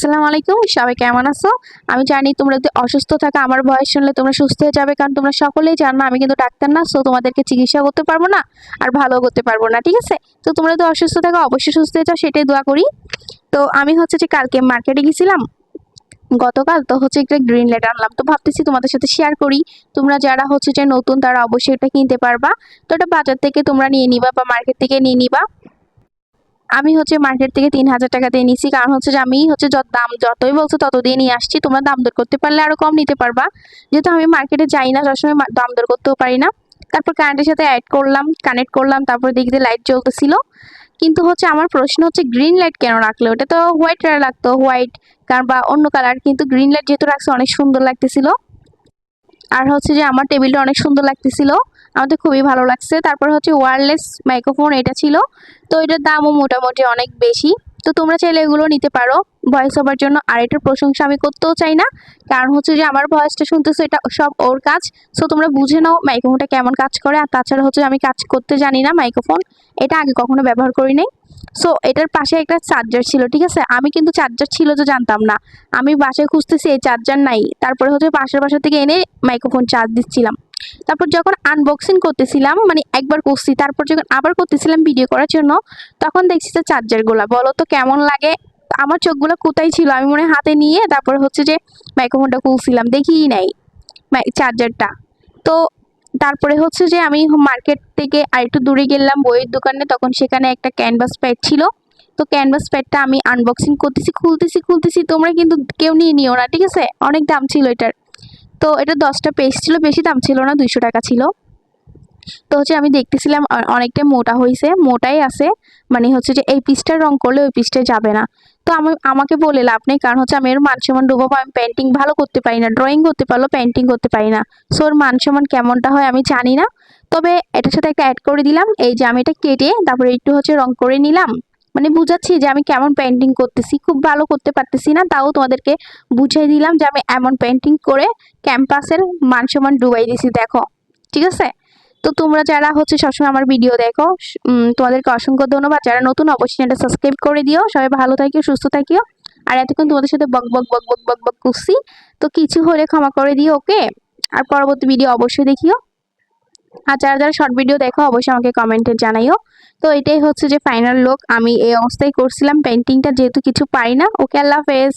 আসসালামু আলাইকুম, সবাই কেমন আছো? আমি জানি তোমরা যদি অসুস্থ থাকা, আমার বয়স শুনলে তোমরা সুস্থ হয়ে যাবে, কারণ তোমরা সকলেই জানো আমি কিন্তু ডাক্তার না সো তোমাদেরকে চিকিৎসা করতে পারব না আর ভালো করতে পারব না, ঠিক আছে? তো তোমরা যদি অসুস্থ থাকো, অবশ্যই সুস্থ হয়ে যাও, সেটাই দোয়া করি। তো আমি হচ্ছে যে কালকে মার্কেটে গেছিলাম, গতকাল তো হচ্ছে একটা গ্রিন লেট আনলাম, তো ভাবতেছি তোমাদের সাথে শেয়ার করি, তোমরা যারা হচ্ছে যে নতুন, তারা অবশ্যই এটা কিনতে পারবা, তো এটা বাজার থেকে তোমরা নিয়ে নিবা বা মার্কেট থেকে নিয়ে নিবা। আমি হচ্ছে মার্কেট থেকে তিন হাজার টাকা দিয়ে নিছি। কারণ হচ্ছে যে আমি হচ্ছে যত দাম যতই বলছো তত দিয়ে নিয়ে আসছি। তোমরা দাম দর করতে পারলে আরও কম নিতে পারবা। যেহেতু আমি মার্কেটে যাই না, সবসময় দাম দর করতেও পারি না। তারপর কারেন্টের সাথে অ্যাড করলাম কানেক্ট করলাম, তারপর দেখি লাইট জ্বলতেছিল। কিন্তু হচ্ছে আমার প্রশ্ন হচ্ছে গ্রিন লাইট কেন রাখল? ওটা তো হোয়াইট রাখতো হোয়াইট কারণ বা অন্য কালার কিন্তু গ্রিন লাইট যেহেতু রাখছে, অনেক সুন্দর লাগতেছিল। আর হচ্ছে যে আমার টেবিলটা অনেক সুন্দর লাগতেছিল, আমাদের খুবই ভালো লাগছে। তারপর হচ্ছে ওয়ারলেস মাইক্রোফোন এটা ছিল। তো এটার দামও মোটামুটি অনেক বেশি। তো তোমরা চাইলে এগুলো নিতে পারো। ভয়েস ওভার জন্য আর এটার প্রশংসা আমি করতেও চাই না। কারণ হচ্ছে যে আমার ভয়েসটা শুনতেছো এটা সব ওর কাজ। সো তোমরা বুঝে নাও মাইক্রোফোনটা কেমন কাজ করে। আর তাছাড়া হচ্ছে আমি কাজ করতে জানি না মাইক্রোফোন এটা আগে কখনো ব্যবহার করি নাই। সো এটার পাশে একটা চার্জার ছিল, ঠিক আছে? আমি কিন্তু চার্জার ছিল যে জানতাম না। আমি বাসায় খুঁজতেছি, এই চার্জার নাই। তারপরে হচ্ছে পাশের বাসা থেকে এনে মাইক্রোফোন চার্জ দিচ্ছিলাম। তারপর যখন আনবক্সিং করতেছিলাম মানে একবার করছি, তারপর যখন আবার করতেছিলাম ভিডিও করার জন্য, তখন দেখছি যে চার্জারগুলো বলো তো কেমন লাগে? আমার চোখগুলো কোথায় ছিল? আমি মনে হাতে নিয়ে তারপরে হচ্ছে যে মাইক্রোফোনটা খুলছিলাম, দেখিই নাই চার্জারটা তো তারপরে হচ্ছে যে আমি মার্কেট থেকে আরেকটু দূরে গেলাম বইয়ের দোকানে, তখন সেখানে একটা ক্যানভাস প্যাড ছিল। তো ক্যানভাস প্যাডটা আমি আনবক্সিং করতেছি, খুলতেছি খুলতেছি, তোমরা কিন্তু কেউ নিয়ে নিও না, ঠিক আছে? অনেক দাম ছিল এটার। তো এটা দশটা পেজ ছিল, বেশি দাম ছিল না, দুইশো টাকা ছিল। তো হচ্ছে আমি দেখতেছিলাম অনেকটা মোটা হয়েছে মোটাই আছে। মানে হচ্ছে যে এই পিসটার রং করলে ওই পিসটা যাবে না। তো আমি, আমাকে বলে লাভ নেই, কারণ হচ্ছে আমি এর মান সম্মান ডুবাবো আমি পেন্টিং ভালো করতে পারি না ড্রয়িং করতে পারল পেন্টিং করতে পারি না। সো ওর মান সম্মান কেমনটা হয় আমি জানি না। তবে এটার সাথে একটা অ্যাড করে দিলাম, এই যে আমি এটা কেটে তারপরে একটু হচ্ছে রং করে নিলাম। মানে বুঝাচ্ছি যে আমি কেমন পেন্টিং করতেছি, খুব ভালো করতে পারতেছি না, তাও তোমাদেরকে বুঝিয়ে দিলাম যে আমি এমন পেন্টিং করে ক্যাম্পাসের মান সম্মান ডুবাই দিছি, দেখো। ঠিক আছে? তো তোমরা যারা হচ্ছে সবসময় আমার ভিডিও দেখো তোমাদেরকে অসংখ্য ধন্যবাদ। যারা নতুন, অবশ্যই চ্যানেলটা সাবস্ক্রাইব করে দিও। সবাই ভালো থাকিও সুস্থ থাকিও আর এতক্ষণ তোমাদের সাথে বক বক বক বক বক বক করছি। তো কিছু হলে ক্ষমা করে দিও, ওকে? আর পরবর্তী ভিডিও অবশ্যই দেখিও। আর যারা যারা শর্ট ভিডিও দেখো, অবশ্যই আমাকে কমেন্টে জানাইও। তো এটাই হচ্ছে যে ফাইনাল লুক আমি এই অবস্থায় করছিলাম। পেন্টিংটা যেহেতু কিছু পারি না। ওকে, আল্লাহ হাফেজ।